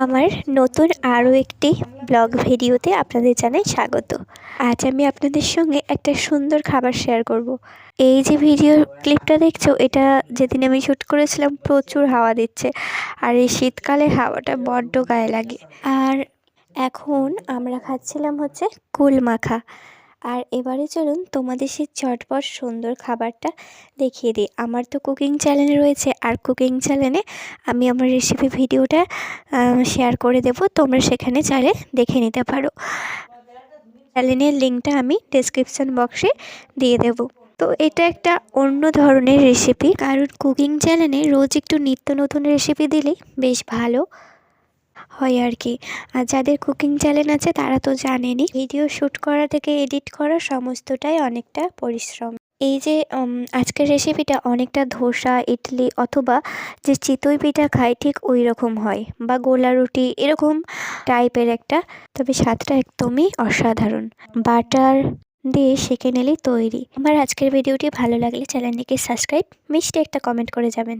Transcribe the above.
আমার নতুন আরও একটি ব্লগ ভিডিওতে আপনাদের জানাই স্বাগত। আজ আমি আপনাদের সঙ্গে একটা সুন্দর খাবার শেয়ার করব। এই যে ভিডিও ক্লিপটা দেখছ, এটা যেদিন আমি শ্যুট করেছিলাম, প্রচুর হাওয়া দিচ্ছে। আর এই শীতকালে হাওয়াটা বড্ড গায়ে লাগে। আর এখন আমরা খাচ্ছিলাম হচ্ছে কুল মাখা আর এবারে চলুন তোমাদের সেই চটপট সুন্দর খাবারটা দেখিয়ে দিই। আমার তো কুকিং চ্যানেল রয়েছে আর কুকিং চ্যানেলে আমি আমার রেসিপি ভিডিওটা শেয়ার করে দেব। তোমরা সেখানে চাইলে দেখে নিতে পারো। চ্যানেলের লিঙ্কটা আমি ডেসক্রিপশান বক্সে দিয়ে দেব। তো এটা একটা অন্য ধরনের রেসিপি কারণ কুকিং চ্যানেলে রোজ একটু নিত্য নতুন রেসিপি দিলেই বেশ ভালো। হয় আর কি। আর যাদের কুকিং চ্যানেল আছে তারা তো জানেনই ভিডিও শ্যুট করা থেকে এডিট করা সমস্তটাই অনেকটা পরিশ্রম। এই যে আজকের রেসিপিটা অনেকটা ধোসা, ইডলি অথবা যে চিতই পিঠা খাই ঠিক ওই রকম হয় বা গোলা রুটি এরকম টাইপের একটা, তবে স্বাদটা একদমই অসাধারণ। বাটার দিয়ে সেঁকে নিলেই তৈরি। আমার আজকের ভিডিওটি ভালো লাগলে চ্যানেলটিকে সাবস্ক্রাইব মিষ্টি একটা কমেন্ট করে যাবেন।